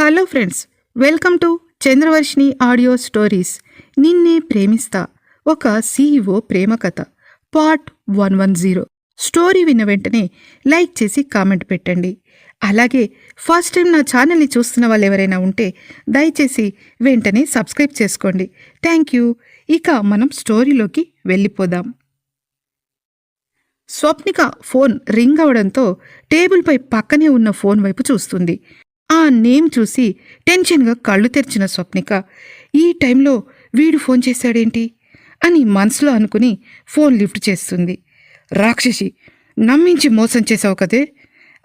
Hello friends welcome to Chandravarshini audio stories. నిన్నే ప్రేమిస్తా ఒక సీఈఓ ప్రేమ కథ part one one zero. Story విన్న వెంటనే లైక్ చేసి కామెంట్ పెట్టండి. అలాగే ఫస్ట్ టైం నా ఛానల్ని చూస్తున్న వాళ్ళు ఎవరైనా ఉంటే దయచేసి వెంటనే సబ్స్క్రైబ్ చేసుకోండి. Thank you. ఇక మనం స్టోరీలోకి వెళ్ళిపోదాం. స్వప్నిక ఫోన్ రింగ్ అవడంతో టేబుల్పై పక్కనే ఉన్న ఫోన్ వైపు చూస్తుంది. ఆ నేమ్ చూసి టెన్షన్గా కళ్ళు తెరిచిన స్వప్నిక ఈ టైంలో వీడు ఫోన్ చేశాడేంటి? అని మనసులో అనుకుని ఫోన్ లిఫ్ట్ చేస్తుంది. రాక్షసి నమ్మించి మోసం చేశావు కదే?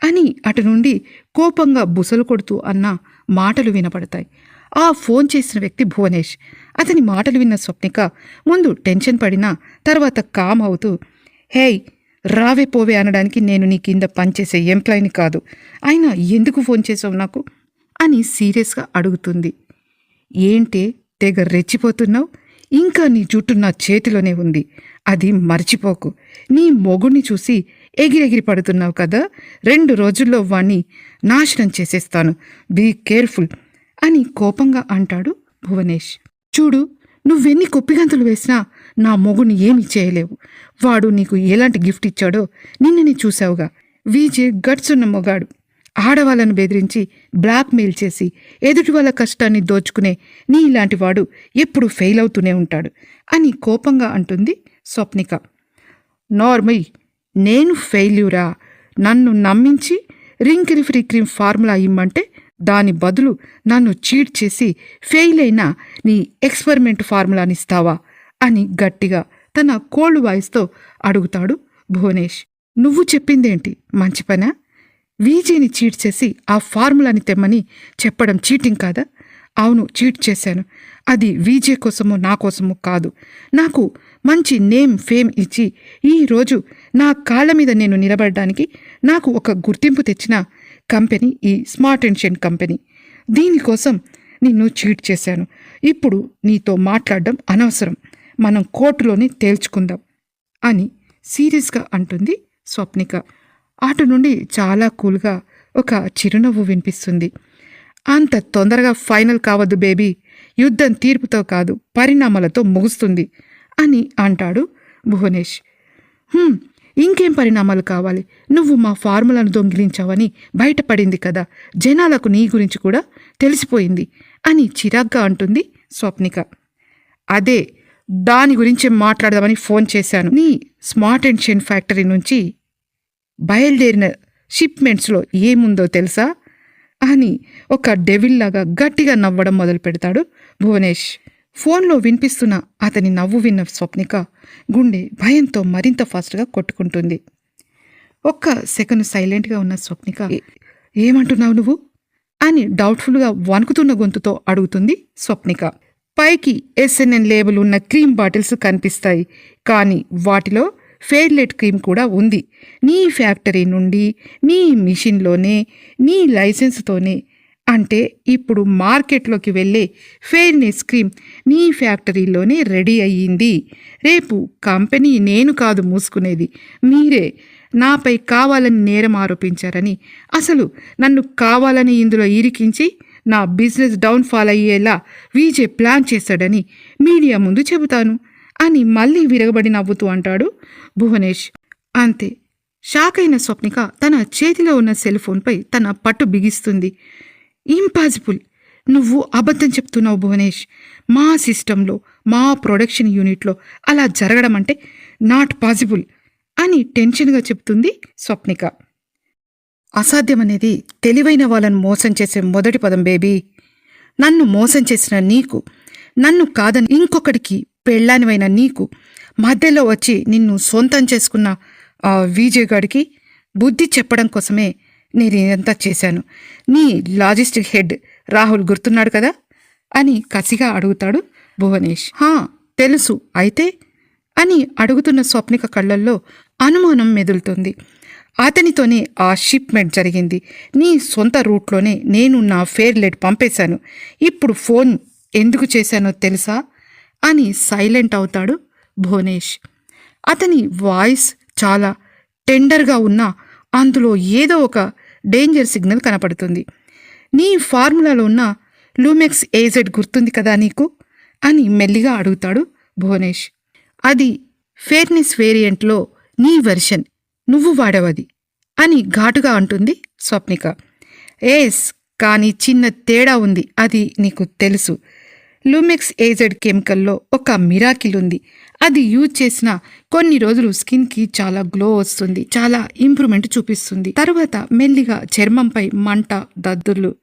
అని అటు నుండి కోపంగా బుసలు కొడుతూ అన్న మాటలు వినపడతాయి. ఆ ఫోన్ చేసిన వ్యక్తి భువనేష్. అతని మాటలు విన్న స్వప్నిక ముందు టెన్షన్ పడినా తర్వాత కామ్ అవుతూ హేయ్ రావే పోవే అనడానికి నేను నీ కింద పనిచేసే ఎంప్లాయీని కాదు. అయినా ఎందుకు ఫోన్ చేసావు నాకు? అని సీరియస్గా అడుగుతుంది. ఏంటే తెగ రెచ్చిపోతున్నావు? ఇంకా నీ జుట్టు నా చేతిలోనే ఉంది. అది మర్చిపోకు. నీ మొగుడిని చూసి ఎగిరెగిరి పడుతున్నావు కదా? రెండు రోజుల్లో వాణ్ణి నాశనం చేసేస్తాను. బీ కేర్ఫుల్ అని కోపంగా అంటాడు భువనేష్. చూడు నువ్వెన్ని కొప్పిగంతులు వేసినా నా మొగుని ఏమీ చేయలేవు. వాడు నీకు ఎలాంటి గిఫ్ట్ ఇచ్చాడో నిన్ననే చూసావుగా వీజే గట్సున్న మొగాడు. ఆడవాళ్ళను బెదిరించి బ్లాక్మెయిల్ చేసి ఎదుటి వాళ్ళ కష్టాన్ని దోచుకునే నీ ఇలాంటి వాడు ఎప్పుడు ఫెయిల్ అవుతూనే ఉంటాడు అని కోపంగా అంటుంది స్వప్నిక. నార్మల్ నేను ఫెయిల్యూరా? నన్ను నమ్మించి రింకిల్ ఫ్రీ క్రీమ్ ఫార్ములా ఇమ్మంటే దాని బదులు నన్ను చీట్ చేసి ఫెయిల్ అయిన నీ ఎక్స్పెరిమెంట్ ఫార్ములాని ఇస్తావా? అని గట్టిగా తన కోల్డ్ వాయిస్తో అడుగుతాడు భువనేష్. నువ్వు చెప్పిందేంటి? మంచి పనా? వీజీని చీట్ చేసి ఆ ఫార్ములాని తెమ్మని చెప్పడం చీటింగ్ కాదా? అవును చీట్ చేశాను. అది వీజే కోసమో నా కోసమో కాదు. నాకు మంచి నేమ్ ఫేమ్ ఇచ్చి ఈరోజు నా కాళ్ళ మీద నేను నిలబడడానికి నాకు ఒక గుర్తింపు తెచ్చిన కంపెనీ ఈ స్మార్ట్ అండ్ షెన్ కంపెనీ. దీనికోసం నిన్ను చీట్ చేశాను. ఇప్పుడు నీతో మాట్లాడడం అనవసరం. మనం కోర్టులోనే తేల్చుకుందాం అని సీరియస్గా అంటుంది స్వప్నిక. అటు నుండి చాలా కూల్గా ఒక చిరునవ్వు వినిపిస్తుంది. అంత తొందరగా ఫైనల్ కావద్దు బేబీ. యుద్ధం తీర్పుతో కాదు పరిణామాలతో ముగుస్తుంది అని అంటాడు భువనేష్. ఇంకేం పరిణామాలు కావాలి? నువ్వు మా ఫార్ములాను దొంగిలించావని బయటపడింది కదా. జనాలకు నీ గురించి కూడా తెలిసిపోయింది అని చిరాగ్గా అంటుంది స్వప్నిక. అదే దాని గురించే మాట్లాడదామని ఫోన్ చేశాను. నీ స్మార్ట్ అండ్ షెన్ ఫ్యాక్టరీ నుంచి బయలుదేరిన షిప్మెంట్స్లో ఏముందో తెలుసా? అని ఒక డెవిల్లాగా గట్టిగా నవ్వడం మొదలు పెడతాడు భువనేష్. ఫోన్లో వినిపిస్తున్న అతని నవ్వు విన్న స్వప్నిక గుండె భయంతో మరింత ఫాస్ట్గా కొట్టుకుంటుంది. ఒక్క సెకండ్ సైలెంట్గా ఉన్న స్వప్నిక ఏమంటున్నావు నువ్వు? అని డౌట్ఫుల్గా వణుకుతున్న గొంతుతో అడుగుతుంది స్వప్నిక. పైకి ఎస్ఎన్ఎన్ లేబుల్ ఉన్న క్రీమ్ బాటిల్స్ కనిపిస్తాయి. కానీ వాటిలో ఫెయిర్లెట్ క్రీమ్ కూడా ఉంది. నీ ఫ్యాక్టరీ నుండి నీ మిషన్లోనే నీ లైసెన్స్తోనే అంటే ఇప్పుడు మార్కెట్లోకి వెళ్ళే ఫెయిర్నెస్ క్రీమ్ నీ ఫ్యాక్టరీలోనే రెడీ అయ్యింది. రేపు కంపెనీ నేను కాదు మూసుకునేది. మీరే నాపై కావాలని నేరం ఆరోపించారని. అసలు నన్ను కావాలని ఇందులో ఇరికించి నా బిజినెస్ డౌన్ఫాల్ అయ్యేలా వీజే ప్లాన్ చేశాడని మీడియా ముందు చెబుతాను అని మళ్ళీ విరగబడి నవ్వుతూ అంటాడు భువనేష్. అంతే షాక్ అయిన స్వప్నిక తన చేతిలో ఉన్న సెల్ ఫోన్పై తన పట్టు బిగిస్తుంది. ఇంపాసిబుల్ నువ్వు అబద్ధం చెప్తున్నావు భువనేష్. మా సిస్టంలో మా ప్రొడక్షన్ యూనిట్లో అలా జరగడం అంటే నాట్ పాసిబుల్ అని టెన్షన్గా చెప్తుంది స్వప్నిక. అసాధ్యమనేది తెలివైన వాళ్ళని మోసం చేసే మొదటి పదం బేబీ. నన్ను మోసం చేసిన నీకు నన్ను కాదని ఇంకొకడికి పెళ్ళానివైన నీకు మధ్యలో వచ్చి నిన్ను సొంతం చేసుకున్న ఆ విజయ్ గాడికి బుద్ధి చెప్పడం కోసమే నేను ఇదంతా చేశాను. నీ లాజిస్టిక్ హెడ్ రాహుల్ గుర్తున్నాడు కదా? అని కసిగా అడుగుతాడు భువనేష్. హా తెలుసు. అయితే? అని అడుగుతున్న స్వప్నిక కళ్ళల్లో అనుమానం మెదులుతుంది. అతనితోనే ఆ షిప్మెంట్ జరిగింది. నీ సొంత రూట్లోనే నేను నా ఫేర్ లెట్ పంపేశాను. ఇప్పుడు ఫోన్ ఎందుకు చేశానో తెలుసా? అని సైలెంట్ అవుతాడు భువనేష్. అతని వాయిస్ చాలా టెండర్గా ఉన్నా అందులో ఏదో ఒక డేంజర్ సిగ్నల్ కనపడుతుంది. నీ ఫార్ములాలో ఉన్న లూమెక్స్ ఏజెడ్ గుర్తుంది కదా నీకు? అని మెల్లిగా అడుగుతాడు భువనేష్. అది ఫేర్నెస్ వేరియంట్లో నీ వెర్షన్ నువ్వు వాడవది అని ఘాటుగా అంటుంది స్వప్నిక. ఏస్ కానీ చిన్న తేడా ఉంది అది నీకు తెలుసు. లూమెక్స్ ఏజెడ్ కెమికల్లో ఒక మిరాకిల్ ఉంది. అది యూజ్ చేసిన కొన్ని రోజులు స్కిన్కి చాలా గ్లో వస్తుంది చాలా ఇంప్రూవ్మెంట్ చూపిస్తుంది. తర్వాత మెల్లిగా చర్మంపై మంట దద్దుర్లు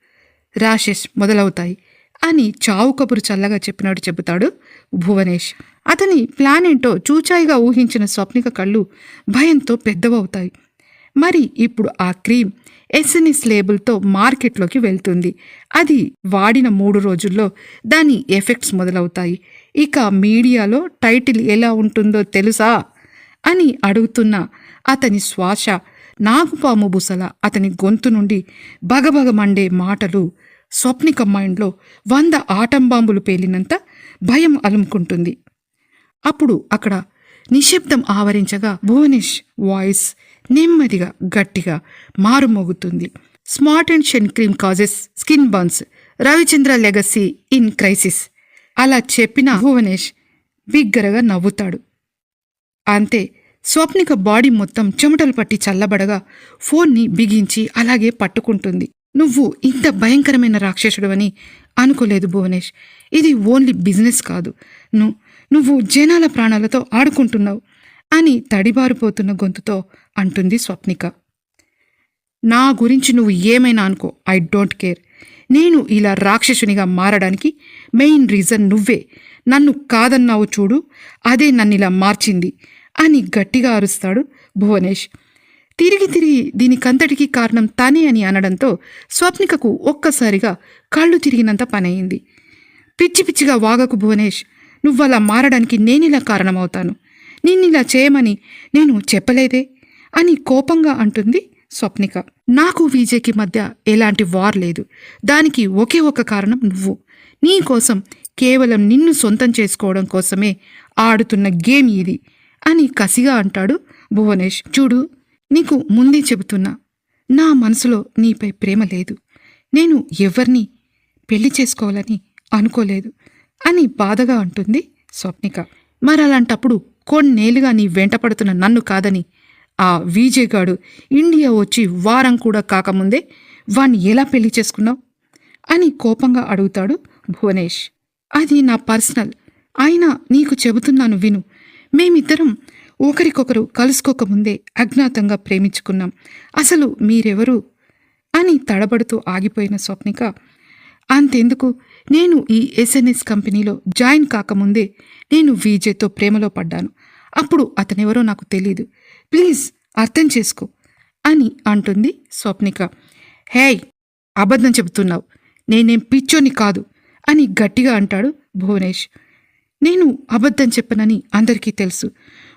ర్యాషెస్ మొదలవుతాయి. అని చావు కబురు చల్లగా చెప్పినట్టు చెబుతాడు భువనేష్. అతని ప్లాన్ ఏంటో చూచాయిగా ఊహించిన స్వప్నిక కళ్ళు భయంతో పెద్దవవుతాయి. మరి ఇప్పుడు ఆ క్రీమ్ ఎస్ఎన్ఎస్ లేబుల్తో మార్కెట్లోకి వెళ్తుంది. అది వాడిన మూడు రోజుల్లో దాని ఎఫెక్ట్స్ మొదలవుతాయి. ఇక మీడియాలో టైటిల్ ఎలా ఉంటుందో తెలుసా? అని అడుగుతున్న అతని శ్వాస నాగుపాము బుసల అతని గొంతు నుండి బగబగ మండే మాటలు స్వప్నిక మైండ్లో వంద ఆటంబాంబులు పేలినంత భయం అలుముకుంటుంది. అప్పుడు అక్కడ నిశ్శబ్దం ఆవరించగా భువనేష్ వాయిస్ నెమ్మదిగా గట్టిగా మారుమోగుతుంది. Smart and shine cream causes skin burns Ravichandra legacy in crisis అలా చెప్పిన భువనేష్ బిగ్గరగా నవ్వుతాడు. అంతే స్వప్నిక బాడీ మొత్తం చెమటలు పట్టి చల్లబడగా ఫోన్ని బిగించి అలాగే పట్టుకుంటుంది. నువ్వు ఇంత భయంకరమైన రాక్షసుడు అని అనుకోలేదు భువనేష్. ఇది ఓన్లీ బిజినెస్ కాదు. ను నువ్వు జనాల ప్రాణాలతో ఆడుకుంటున్నావు అని తడిబారిపోతున్న గొంతుతో అంటుంది స్వప్నిక. నా గురించి నువ్వు ఏమైనా అనుకో. I don't care. నేను ఇలా రాక్షసునిగా మారడానికి మెయిన్ రీజన్ నువ్వే. నన్ను కాదన్నావు చూడు అదే నన్ను ఇలా మార్చింది అని గట్టిగా అరుస్తాడు భువనేష్. తిరిగి తిరిగి దీనికంతటికీ కారణం తానే అని అనడంతో స్వప్నికకు ఒక్కసారిగా కళ్ళు తిరిగినంత పనయింది. పిచ్చి పిచ్చిగా వాగకు భువనేష్ నువ్వలా మారడానికి నేనిలా కారణమవుతాను. నిన్నిలా చేయమని నేను చెప్పలేదే అని కోపంగా అంటుంది స్వప్నిక. నాకు విజయ్కి మధ్య ఎలాంటి వార్ లేదు. దానికి ఒకే ఒక కారణం నువ్వు. నీ కోసం కేవలం నిన్ను సొంతం చేసుకోవడం కోసమే ఆడుతున్న గేమ్ ఇది అని కసిగా అంటాడు భువనేష్. చూడు నీకు ముందే చెబుతున్నా నా మనసులో నీపై ప్రేమ లేదు. నేను ఎవరిని పెళ్ళి చేసుకోవాలని అనుకోలేదు అని బాధగా అంటుంది స్వప్నిక. మరలాంటప్పుడు కొన్నేళ్ళుగా నీ వెంటపడుతున్న నన్ను కాదని ఆ విజయగాడు ఇండియా వచ్చి వారం కూడా కాకముందే వాణ్ణి ఎలా పెళ్ళి చేసుకున్నావు? అని కోపంగా అడుగుతాడు భువనేష్. అది నా పర్సనల్. అయినా నీకు చెబుతున్నాను విను. మేమిద్దరం ఒకరికొకరు కలుసుకోకముందే అజ్ఞాతంగా ప్రేమించుకున్నాం. అసలు మీరెవరు? అని తడబడుతూ ఆగిపోయిన స్వప్నిక అంతెందుకు? నేను ఈ ఎస్ఎన్ఎస్ కంపెనీలో జాయిన్ కాకముందే నేను విజయ్తో ప్రేమలో పడ్డాను. అప్పుడు అతనెవరో నాకు తెలీదు. ప్లీజ్ అర్థం చేసుకో అని అంటుంది స్వప్నిక. హేయ్ అబద్ధం చెబుతున్నావు. నేనేం పిచ్చోని కాదు అని గట్టిగా అంటాడు భువనేష్. నేను అబద్ధం చెప్పనని అందరికీ తెలుసు.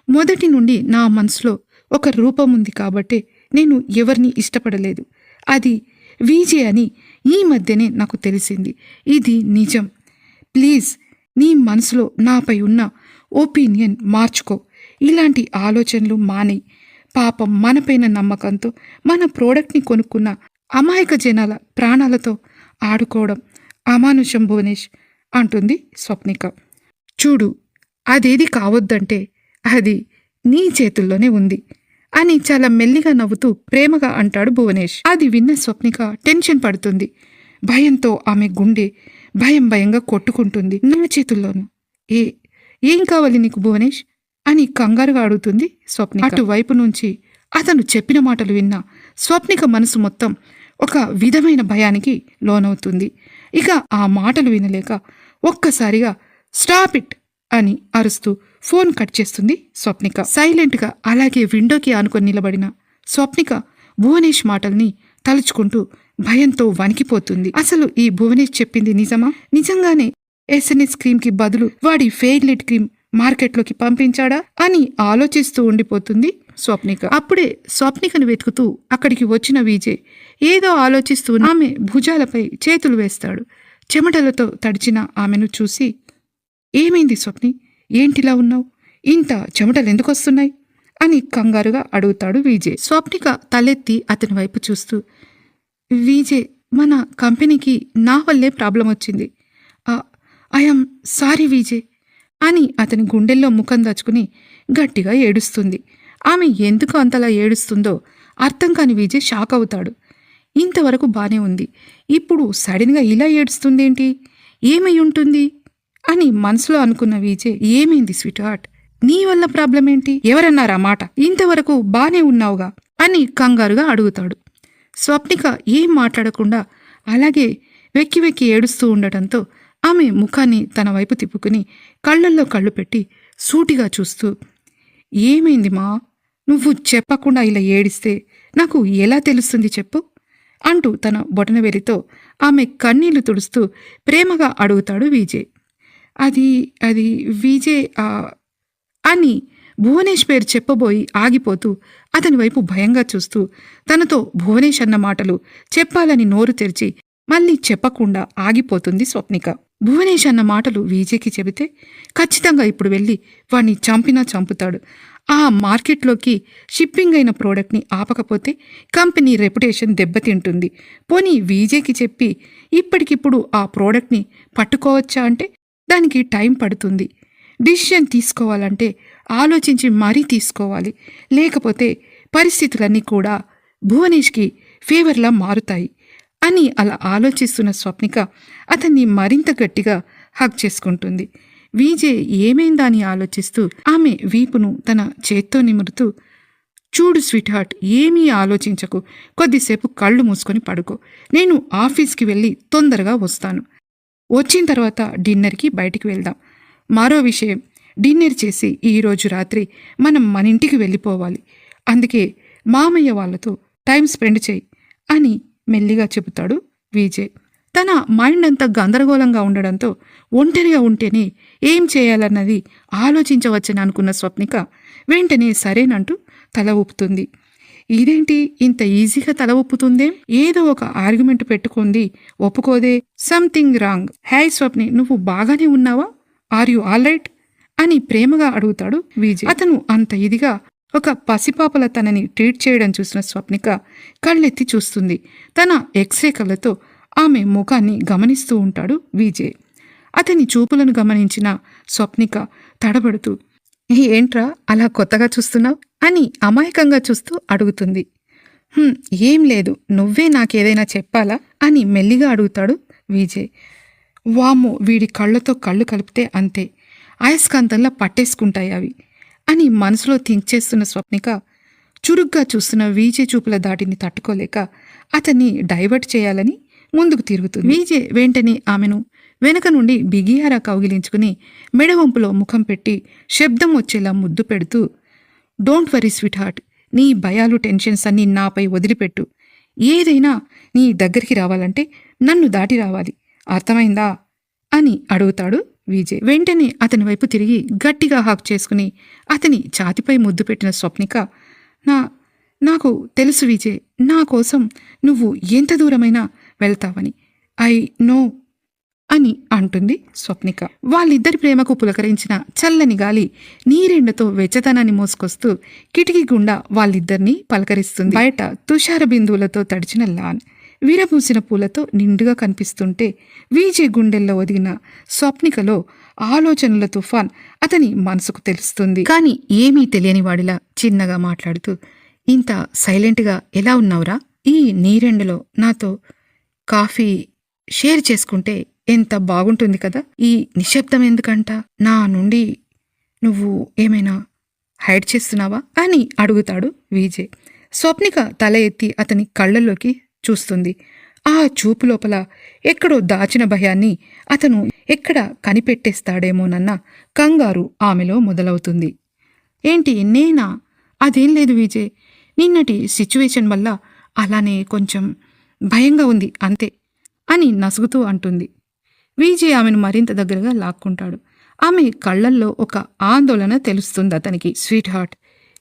మొదటి నుండి నా మనసులో ఒక రూపం ఉంది కాబట్టి నేను ఎవరిని ఇష్టపడలేదు. అది విజే అని ఈ మధ్యనే నాకు తెలిసింది. ఇది నిజం. ప్లీజ్ నీ మనసులో నాపై ఉన్న ఒపీనియన్ మార్చుకో. ఇలాంటి ఆలోచనలు మానే పాపం మనపైన నమ్మకంతో మన ప్రోడక్ట్ని కొనుక్కున్న అమాయక జనాల ప్రాణాలతో ఆడుకోవడం అమానుషం భువనేష్ అంటుంది స్వప్నిక. చూడు అదేది కావద్దంటే అది నీ చేతుల్లోనే ఉంది అని చాలా మెల్లిగా నవ్వుతూ ప్రేమగా అంటాడు భువనేష్. అది విన్న స్వప్నిక టెన్షన్ పడుతుంది. భయంతో ఆమె గుండె భయం భయంగా కొట్టుకుంటుంది. నా చేతుల్లోను. ఏ ఏం కావాలి నీకు భువనేష్? అని కంగారుగా అడుగుతుంది స్వప్నిక. అటువైపు నుంచి అతను చెప్పిన మాటలు విన్న స్వప్నిక మనసు మొత్తం ఒక విధమైన భయానికి లోనవుతుంది. ఇక ఆ మాటలు వినలేక ఒక్కసారిగా స్టాప్ ఇట్ అని అరుస్తూ ఫోన్ కట్ చేస్తుంది స్వప్నిక. సైలెంట్గా అలాగే విండోకి ఆనుకొని నిలబడిన స్వప్నిక భువనేష్ మాటల్ని తలుచుకుంటూ భయంతో వణికిపోతుంది. అసలు ఈ భువనేష్ చెప్పింది నిజమా? నిజంగానే ఎస్ఎన్ఎస్ క్రీమ్కి బదులు వాడి ఫెయిర్లెట్ క్రీమ్ మార్కెట్లోకి పంపించాడా అని ఆలోచిస్తూ ఉండిపోతుంది స్వప్నిక. అప్పుడే స్వప్నికను వెతుకుతూ అక్కడికి వచ్చిన విజయ్ ఏదో ఆలోచిస్తూ ఆమె భుజాలపై చేతులు వేస్తాడు. చెమటలతో తడిచిన ఆమెను చూసి ఏమైంది స్వప్ని? ఏంటిలా ఉన్నావు? ఇంత చెమటలు ఎందుకు వస్తున్నాయి? అని కంగారుగా అడుగుతాడు విజయ్. స్వప్నిక తలెత్తి అతని వైపు చూస్తూ విజయ్ మన కంపెనీకి నా వల్లే ప్రాబ్లం వచ్చింది. ఐఎమ్ సారీ విజయ్ అని అతని గుండెల్లో ముఖం దాచుకుని గట్టిగా ఏడుస్తుంది. ఆమె ఎందుకు అంతలా ఏడుస్తుందో అర్థం కాని విజయ్ షాక్ అవుతాడు. ఇంతవరకు బానే ఉంది. ఇప్పుడు సడన్గా ఇలా ఏడుస్తుందేంటి? ఏమై ఉంటుంది? అని మనసులో అనుకున్న విజయ్ ఏమైంది స్వీట్ హార్ట్ నీ వల్ల ప్రాబ్లం ఏంటి? ఎవరన్నారా మాట? ఇంతవరకు బానే ఉన్నావుగా? అని కంగారుగా అడుగుతాడు. స్వప్నిక ఏం మాట్లాడకుండా అలాగే వెక్కి వెక్కి ఏడుస్తూ ఉండటంతో ఆమె ముఖాన్ని తన వైపు తిప్పుకుని కళ్ళల్లో కళ్ళు పెట్టి సూటిగా చూస్తూ ఏమైంది మా? నువ్వు చెప్పకుండా ఇలా ఏడిస్తే నాకు ఎలా తెలుస్తుంది చెప్పు? అంటూ తన బొటనవేలితో ఆమె కన్నీళ్ళు తుడుస్తూ ప్రేమగా అడుగుతాడు విజయ్. అది అది విజే అని భువనేష్ పేరు చెప్పబోయి ఆగిపోతూ అతని వైపు భయంగా చూస్తూ తనతో భువనేష్ అన్న మాటలు చెప్పాలని నోరు తెరిచి మళ్ళీ చెప్పకుండా ఆగిపోతుంది స్వప్నిక. భువనేష్ అన్న మాటలు విజయ్కి చెబితే ఖచ్చితంగా ఇప్పుడు వెళ్ళి వాణ్ణి చంపినా చంపుతాడు. ఆ మార్కెట్లోకి షిప్పింగ్ అయిన ప్రోడక్ట్ని ఆపకపోతే కంపెనీ రెప్యుటేషన్ దెబ్బతింటుంది. పోనీ విజయ్కి చెప్పి ఇప్పటికిప్పుడు ఆ ప్రోడక్ట్ని పట్టుకోవచ్చా అంటే దానికి టైం పడుతుంది. డిసిషన్ తీసుకోవాలంటే ఆలోచించి మరీ తీసుకోవాలి. లేకపోతే పరిస్థితులన్నీ కూడా భువనేష్కి ఫేవర్లా మారుతాయి అని అలా ఆలోచిస్తున్న స్వప్నిక అతన్ని మరింత గట్టిగా హక్ చేసుకుంటుంది. విజయ్ ఏమైందా అని ఆలోచిస్తూ ఆమె వీపును తన చేత్తో నిమురుతూ చూడు స్వీట్ హార్ట్ ఏమీ ఆలోచించకు. కొద్దిసేపు కళ్ళు మూసుకొని పడుకో. నేను ఆఫీస్కి వెళ్ళి తొందరగా వస్తాను. వచ్చిన తర్వాత డిన్నర్కి బయటికి వెళ్దాం. మరో విషయం డిన్నర్ చేసి ఈరోజు రాత్రి మనం మన ఇంటికి వెళ్ళిపోవాలి. అందుకే మామయ్య వాళ్ళతో టైం స్పెండ్ చేయి అని మెల్లిగా చెబుతాడు విజయ్. తన మైండ్ అంతా గందరగోళంగా ఉండడంతో ఒంటరిగా ఉంటేనే ఏం చేయాలన్నది ఆలోచించవచ్చని అనుకున్న స్వప్నిక వెంటనే సరేనంటూ తల ఊపుతుంది. ఇదేంటి ఇంత ఈజీగా తల ఒప్పుతుందే? ఏదో ఒక ఆర్గ్యుమెంట్ పెట్టుకుంది. ఒప్పుకోదే. Something wrong. హ్యాయ్ స్వప్ని నువ్వు బాగానే ఉన్నావా? Are you all right? అని ప్రేమగా అడుగుతాడు విజయ్. అతను అంత ఇదిగా ఒక పసిపాపల తనని ట్రీట్ చేయడం చూసిన స్వప్నిక కళ్ళెత్తి చూస్తుంది. తన ఎక్స్రే కళ్ళతో ఆమె ముఖాన్ని గమనిస్తూ ఉంటాడు విజయ్. అతని చూపులను గమనించిన స్వప్నిక తడబడుతూ ఏంట్రా అలా కొత్తగా చూస్తున్నావు? అని అమాయకంగా చూస్తూ అడుగుతుంది. ఏం లేదు నువ్వే నాకేదైనా చెప్పాలా? అని మెల్లిగా అడుగుతాడు విజయ్. వాము వీడి కళ్ళతో కళ్ళు కలిపితే అంతే అయస్కాంతంలా పట్టేసుకుంటాయి అవి అని మనసులో థింక్ చేస్తున్న స్వప్నిక చురుగ్గా చూస్తున్న వీజే చూపుల దాటిని తట్టుకోలేక అతన్ని డైవర్ట్ చేయాలని ముందుకు తిరుగుతుంది. వీజే వెంటనే ఆమెను వెనక నుండి బిగియారా కౌగిలించుకుని మెడవంపులో ముఖం పెట్టి శబ్దం వచ్చేలా ముద్దు పెడుతూ డోంట్ వరీ స్వీట్ హార్ట్ నీ భయాలు టెన్షన్స్ అన్నీ నాపై వదిలిపెట్టు. ఏదైనా నీ దగ్గరికి రావాలంటే నన్ను దాటి రావాలి. అర్థమైందా? అని అడుగుతాడు విజయ్. వెంటనే అతని వైపు తిరిగి గట్టిగా హాక్ చేసుకుని అతని ఛాతిపై ముద్దు పెట్టిన స్వప్నిక నా నాకు తెలుసు విజయ్ నా కోసం నువ్వు ఎంత దూరమైనా వెళ్తావని. ఐ నో అని అంటుంది స్వప్నిక. వాళ్ళిద్దరి ప్రేమకు పులకరించిన చల్లని గాలి నీరెండతో వెచ్చదనాన్ని మోసుకొస్తూ కిటికీ గుండా వాళ్ళిద్దరినీ పలకరిస్తుంది. బయట తుషార బిందువులతో తడిచిన లాన్ విరబూసిన పూలతో నిండుగా కనిపిస్తుంటే వీజే గుండెల్లో ఒదిగిన స్వప్నికలో ఆలోచనల తుఫాన్ అతని మనసుకు తెలుస్తుంది. కానీ ఏమీ తెలియని వాడిలా చిన్నగా మాట్లాడుతూ ఇంత సైలెంట్గా ఎలా ఉన్నావురా? ఈ నీరెండలో నాతో కాఫీ షేర్ చేసుకుంటే ఎంత బాగుంటుంది కదా? ఈ నిశ్శబ్దం ఎందుకంట? నా నుండి నువ్వు ఏమైనా హైడ్ చేస్తున్నావా? అని అడుగుతాడు విజయ్. స్వప్నిక తల ఎత్తి అతని కళ్ళల్లోకి చూస్తుంది. ఆ చూపు లోపల ఎక్కడో దాచిన భయాన్ని అతను ఎక్కడ కనిపెట్టేస్తాడేమోనన్న కంగారు ఆమెలో మొదలవుతుంది. ఏంటి నేనా? అదేం లేదు విజయ్. నిన్నటి సిచ్యువేషన్ వల్ల అలానే కొంచెం భయంగా ఉంది అంతే అని నసుగుతూ అంటుంది. విజయ్ ఆమెను మరింత దగ్గరగా లాక్కుంటాడు. ఆమె కళ్ళల్లో ఒక ఆందోళన తెలుస్తుంది అతనికి. స్వీట్ హార్ట్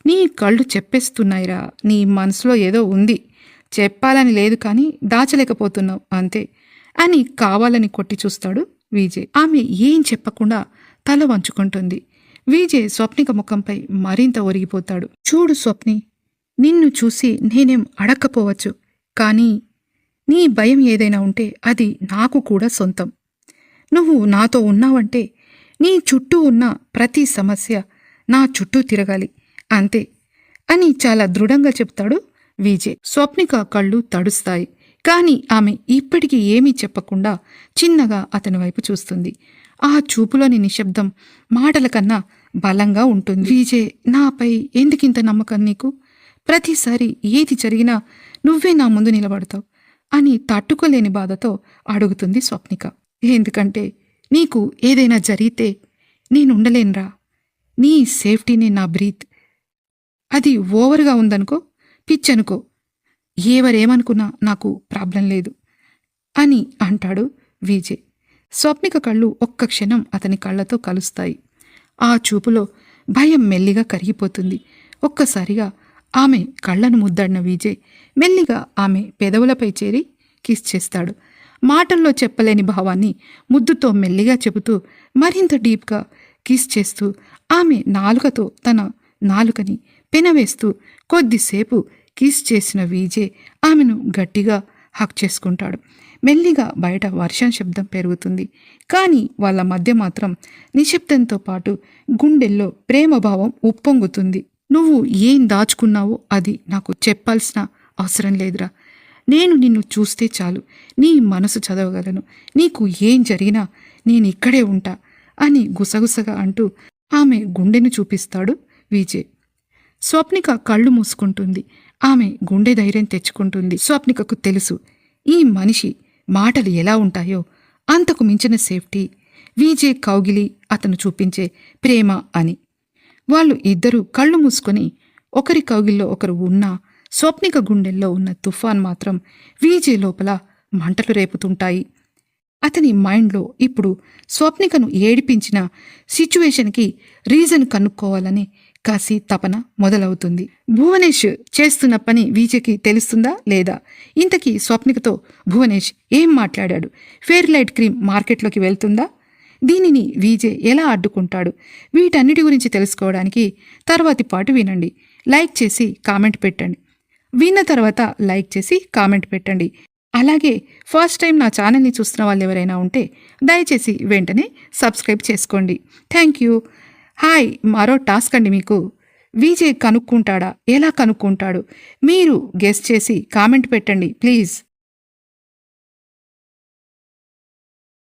నీ కళ్ళు చెప్పేస్తున్నాయిరా నీ మనసులో ఏదో ఉంది. చెప్పాలని లేదు కానీ దాచలేకపోతున్నావు అంతే. అని కావాలని కొట్టి చూస్తాడు విజయ్. ఆమె ఏం చెప్పకుండా తల వంచుకుంటుంది. విజయ్ స్వప్నిక ముఖంపై మరింత ఒరిగిపోతాడు. చూడు స్వప్ని నిన్ను చూసి నేనేం అడక్కపోవచ్చు? కానీ నీ భయం ఏదైనా ఉంటే అది నాకు కూడా సొంతం. నువ్వు నాతో ఉన్నావంటే నీ చుట్టూ ఉన్న ప్రతి సమస్య నా చుట్టూ తిరగాలి. అంతే. అని చాలా దృఢంగా చెప్తాడు విజయ్. స్వప్నిక కళ్ళు తడుస్తాయి. కానీ ఆమె ఇప్పటికీ ఏమీ చెప్పకుండా చిన్నగా అతని వైపు చూస్తుంది. ఆ చూపులోని నిశ్శబ్దం మాటల కన్నా బలంగా ఉంటుంది. విజయ్ నాపై ఎందుకింత నమ్మకం నీకు? ప్రతిసారి ఏది జరిగినా నువ్వే నా ముందు నిలబడతావు అని తట్టుకోలేని బాధతో అడుగుతుంది స్వప్నిక. ఎందుకంటే నీకు ఏదైనా జరిగితే నేనుండలేనురా. నీ సేఫ్టీనే నా బ్రీత్. అది ఓవర్గా ఉందనుకో పిచ్చనుకో. ఎవరేమనుకున్నా నాకు ప్రాబ్లం లేదు అని అంటాడు విజయ్. స్వప్నిక కళ్ళు ఒక్క క్షణం అతని కళ్ళతో కలుస్తాయి. ఆ చూపులో భయం మెల్లిగా కరిగిపోతుంది. ఒక్కసారిగా ఆమె కళ్ళను ముద్దాడిన విజయ్ మెల్లిగా ఆమె పెదవులపై చేరి కిస్ చేస్తాడు. మాటల్లో చెప్పలేని భావాన్ని ముద్దుతో మెల్లిగా చెబుతూ మరింత డీప్గా కిస్ చేస్తూ ఆమె నాలుకతో తన నాలుకని పెనవేస్తూ కొద్దిసేపు కిస్ చేసిన వీజే ఆమెను గట్టిగా హక్ చేసుకుంటాడు. మెల్లిగా బయట వర్షం శబ్దం పెరుగుతుంది. కానీ వాళ్ళ మధ్య మాత్రం నిశ్శబ్దంతో పాటు గుండెల్లో ప్రేమభావం ఉప్పొంగుతుంది. నువ్వు ఏం దాచుకున్నావో అది నాకు చెప్పాల్సిన అవసరం లేదురా. నేను నిన్ను చూస్తే చాలు. నీ మనసు చదవగలను. నీకు ఏం జరిగినా నేను ఇక్కడే ఉంటా అని గుసగుసగా అంటూ ఆమె గుండెను చూపిస్తాడు విజయ్. స్వప్నిక కళ్ళు మూసుకుంటుంది. ఆమె గుండె ధైర్యం తెచ్చుకుంటుంది. స్వప్నికకు తెలుసు ఈ మనిషి మాటలు ఎలా ఉంటాయో. అంతకు మించిన సేఫ్టీ. విజే కౌగిలి అతను చూపించే ప్రేమ అని. వాళ్ళు ఇద్దరూ కళ్ళు మూసుకొని ఒకరి కౌగిల్లో ఒకరు ఉన్నా స్వప్నిక గుండెల్లో ఉన్న తుఫాన్ మాత్రం వీజీ లోపల మంటలు రేపుతుంటాయి. అతని మైండ్లో ఇప్పుడు స్వప్నికను ఏడిపించిన సిచ్యువేషన్కి రీజన్ కనుక్కోవాలని కాసి తపన మొదలవుతుంది. భువనేష్ చేస్తున్న పని వీజేకి తెలుస్తుందా లేదా? ఇంతకీ స్వప్నికతో భువనేష్ ఏం మాట్లాడాడు? ఫెయిర్ లైట్ క్రీమ్ మార్కెట్లోకి వెళ్తుందా? దీనిని వీజే ఎలా అడ్డుకుంటాడు? వీటన్నిటి గురించి తెలుసుకోవడానికి తర్వాతి పాటు వినండి. లైక్ చేసి కామెంట్ పెట్టండి. విన్న తర్వాత లైక్ చేసి కామెంట్ పెట్టండి. అలాగే ఫస్ట్ టైం నా ఛానల్ని చూస్తున్న వాళ్ళు ఎవరైనా ఉంటే దయచేసి వెంటనే సబ్స్క్రైబ్ చేసుకోండి. Thank you. హాయ్ మరో టాస్క్ అండి మీకు. విజయ్ కనుక్కుంటాడా? ఎలా కనుక్కుంటాడు? మీరు గెస్ట్ చేసి కామెంట్ పెట్టండి ప్లీజ్.